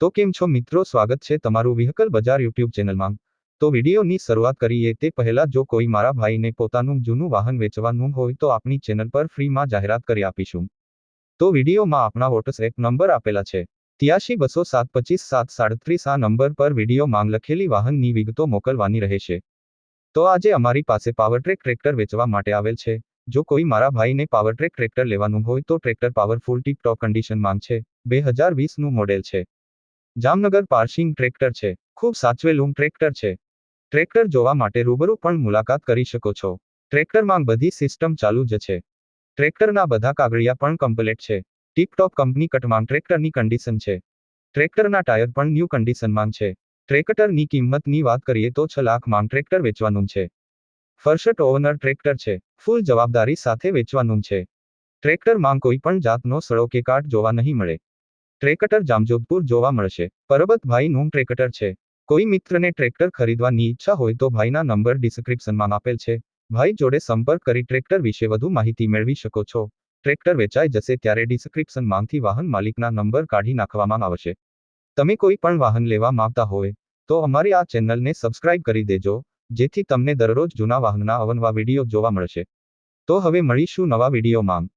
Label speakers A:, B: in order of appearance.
A: તો કેમ છો મિત્રો? સ્વાગત છે તમારું વ્હીકલ બજાર યુટ્યુબ ચેનલમાં. તો વિડીયોની શરૂઆત કરીએ તે પહેલા જો કોઈ મારા ભાઈને પોતાનું જૂનું વાહન વેચવાનું હોય તો આપણી ચેનલ પર ફ્રીમાં જાહેરાત કરી આપીશું. તો વિડીયોમાં આપણા વોટ્સએપ નંબર આપેલા છે. ત્યાસી બસો સાત પચીસ સાત સાડત્રીસ આ નંબર પર વીડિયો માંગ લખેલી વાહનની વિગતો મોકલવાની રહેશે. તો આજે અમારી પાસે પાવરટ્રેક ટ્રેક્ટર વેચવા માટે આવેલ છે. જો કોઈ મારા ભાઈને પાવરટ્રેક ટ્રેક્ટર લેવાનું હોય તો tractor powerful tip top condition માંગ છે. બે હજાર વીસનું મોડેલ છે. જામનગર પાર્સિંગ ટ્રેક્ટર છે. ખૂબ સાચવેલું ટ્રેક્ટર છે. ટ્રેક્ટર જોવા માટે રૂબરૂ પણ મુલાકાત કરી શકો છો. ટ્રેક્ટરમાં બધી સિસ્ટમ ચાલુ જ છે. ટ્રેક્ટરના બધા કાગળિયા પણ કમ્પ્લેટ છે. ટીપટોપ કંપની કટમાં ટ્રેક્ટરની કન્ડિશન છે. ટ્રેક્ટરના ટાયર પણ ન્યૂ કન્ડિશનમાં છે. ટ્રેક્ટરની કિંમતની વાત કરીએ તો છ લાખમાં ટ્રેક્ટર વેચવાનું છે. ફર્સ્ટ ઓવનર ટ્રેક્ટર છે. ફૂલ જવાબદારી સાથે વેચવાનું છે. ટ્રેક્ટરમાં કોઈ પણ જાતનો સડો કે કાટ જોવા નહીં મળે. ટ્રેક્ટર જામજોધપુર જોવા મળશે. પરબતભાઈનું ટ્રેકટર છે. કોઈ મિત્રને ટ્રેક્ટર ખરીદવાની ઈચ્છા હોય તો ભાઈના નંબર ડિસ્ક્રિપ્શનમાં આપેલ છે. ભાઈ જોડે સંપર્ક કરી ટ્રેક્ટર વિશે વધુ માહિતી મેળવી શકો છો. ટ્રેક્ટર વેચાઈ જશે ત્યારે ડિસ્ક્રિપ્શનમાંથી વાહન માલિકના નંબર કાઢી નાખવામાં આવશે. તમે કોઈ પણ વાહન લેવા માંગતા હોય, તો અમારી આ ચેનલને સબસ્ક્રાઇબ કરી દેજો, જેથી તમને દરરોજ જૂના વાહનના અવનવા વીડિયો જોવા મળશે. તો હવે મળીશું નવા વિડીયોમાં.